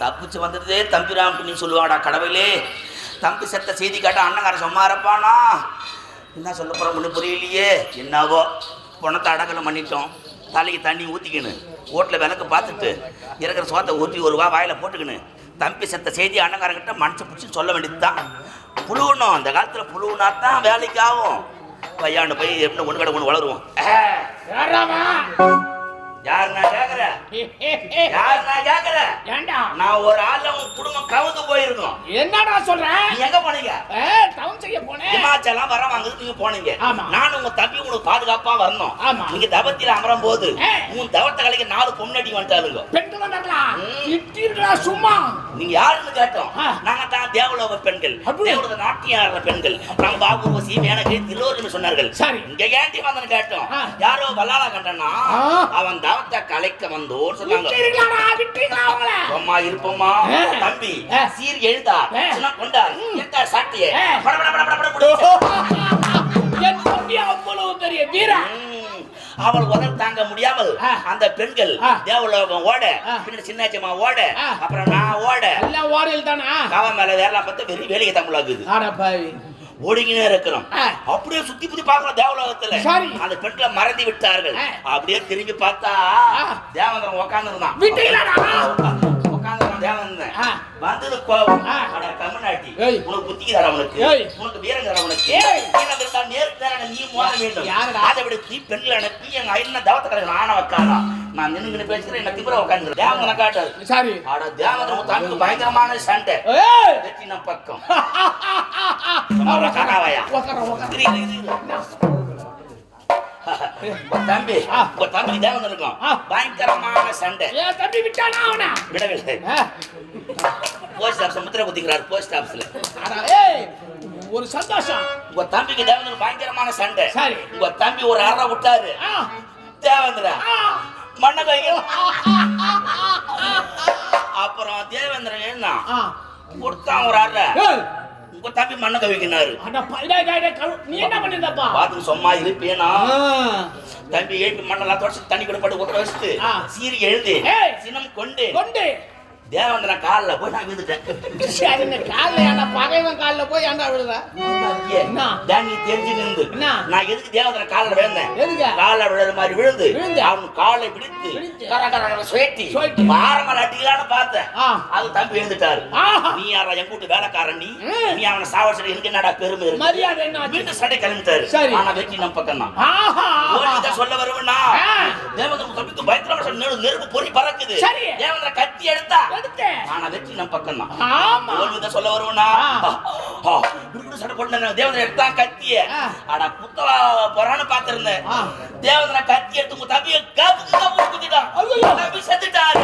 தப்பிச்சு வந்துடுதே தம்பிராம் நீ சொல்லுவாடா கடவுளே. தம்பி செத்த செய்தி கேட்ட அண்ணங்கார சும்மா என்ன சொல்ல போற ஒன்றும் புரியலையே. என்னவோ பணத்தை அடக்கலம் பண்ணிட்டோம். தலைக்கு தண்ணி ஊற்றிக்கின்னு ஓட்டில் விளக்கு பார்த்துட்டு இருக்கிற சோத்தை ஊற்றி ஒரு வா வாயில் போட்டுக்கின்னு தம்பி செத்த செய்தி அண்ணங்காரங்கிட்ட மனசு பிடிச்சி சொல்ல வேண்டியது தான் புழுவணும் அந்த காலத்தில் புழுவுனா தான் வேலைக்கு ஆகும். பையாண்டு போய் எப்படி ஒன்று கடை ஒன்று வளருவோம். யார் நான் ஏண்டா? நான் ஒரு ஆள் உன் குடும்பம் கவுந்து போயிருக்கோம் என்னடா சொல்ற? நீ எங்க போனீங்க? டவுன் செய்ய போனேன். இமாச்சலம் வர வாங்குது நீங்க போனீங்க. ஆமா. நானும் உங்க தம்பி உங்களுக்கு பாதுகாப்பா வரணும் ஆமா. நீங்க தவத்தில அமரும் போது. உன் தவத்த கலைக்கு நாலு பொம்னடி வந்துட்டாளுங்க. பெண்கள் வந்தாங்களா சும்மா. நீங்க யாருன்னு கேட்டோம். தேவலோக பெண்கள்? தேவலோக நாட்டியம் ஆடுற பெண்கள் நாங்க பாபுவசி மேனகை திருவள்ளுவர் சொன்னார்கள் சரி. இங்க ஏண்டி வந்தன்னு கேட்டோம். யாரோ வல்லாள கண்டனா. அவன் தவத்தை கலைக்க வந்தோன்னு சொன்னாங்க அம்மா இருப்போம்மா. தம்பி. சீர் எழுதா. சின்ன கொண்டா சாட்டியே அவள் உதல் தாங்க முடியாமல். அந்த பெண்கள். தேவலோகம் ஓட ஆ. பின்னர் சின்னாச்சம்மா ஓட. அப்புறம் நான் ஓட எல்லாம் ஓரையில் தானா காவ மேல வேறலாம் பார்த்து வெறி வேலைக்கு பாவி ஓடிக்கினே இருக்கிறோம். அப்படியே சுத்தி புத்தி பார்க்கிறோம் தேவலோகத்துல சரி. அந்த பெண்களை மறந்து விட்டார்கள். அப்படியே திரும்பி பார்த்தா ஆ. தேவந்திரன் உட்கார்ந்து இருந்தான் தேவந்திரன் ஆ. வந்தது கோபம். ஆ. அட கம்மநாட்டி ஏய். உனக்கு ஏய். உனக்கு ஏய். வீரம் நேருக்கு நேரம் நீ மோத வேண்டும்? அதை விட. நீ பெண்கள் அனுப்பி எங்க ஐயன தவத்த ஆன வைக்காரா நான் நின்று பேசுகிறேன் என்ன திபுர உட்காந்து தேவந்தனை காட்டாரு சரி. ஆட தேவந்திரன் தனக்கு பயங்கரமான சண்டை. பக்கம். உக்கார தம்பி. உன் தம்பி தேவன் இருக்கும். ஆ. பயங்கரமான சண்டை. தம்பி விட்டானா அவனா? விடவில்லை. போஸ்ட் ஆஃபீஸ் முத்திர குத்திக்கிறார் போஸ்ட் ஆஃபீஸ்ல ஒரு சந்தோஷம். உங்க தம்பிக்கு தேவந்திர பயங்கரமான சண்டை. சரி. உங்க தம்பி ஒரு அற விட்டாரு. தேவேந்திர. மண்ண கைகள் அப்புறம் தேவேந்திரன் என்ன. கொடுத்தான் ஒரு அற. தம்பி மண்ண கவிக்கினாரு நீ என்ன பண்ணிருந்தப்பா பார்த்து சும்மா இருப்பேனா. தம்பி எழுப்பி மண்ணெல்லாம் தொடச்சு தண்ணி கூட போட்டு உட்கார வச்சுட்டு. சீரி எழுது ஏய். சினம் கொண்டு கொண்டு தேவேந்திரன் காலில் போய் நான் விழுந்துட்டேன் கால்ல பகைவன் கால்ல போய் ஏன்டா விழுற என்ன? தானி தெரிஞ்சு நின்று? நான் எதுக்கு தேவதனை காலில் விழுந்தேன் எதுக்கு? காலில் விழுற மாதிரி விழுந்து விழுந்து? அவன் காலை பிடித்து சுயட்டி சுழட்டி. பாரமல அடிக்கலான்னு பார்த்தேன். அது தம்பி எழுந்துட்டாரு. நீ யாரா என் கூட்டு வேலைக்காரன் நீ. நீ அவனை சாவடிச்சு எனக்கு என்னடா பெருமை மரியாதை? வீட்டு சண்டை கிளம்பிட்டாரு சரி. ஆனா வெற்றி நம்ம பக்கம் தான் சொல்ல வருவனா. தேவதன் தம்பிக்கு பயங்கரமா நெருப்பு பொறி பறக்குது சரி. தேவதனை கத்தி எடுத்தா எடுத்தேன் ஆனா வெற்றி நம்ம பக்கம் தான் ஆமா சொல்ல வருவனா போட்டு தேவதனை எடுத்தா கத்திய ஆ. அட குத்தலா போறான்னு பாத்திருந்தேன். தேவதனை கத்தி எடுத்து உங்க தம்பிய கப்பு கப்பு குத்திட்டான் ஐயோ. தம்பி செத்துட்டாரு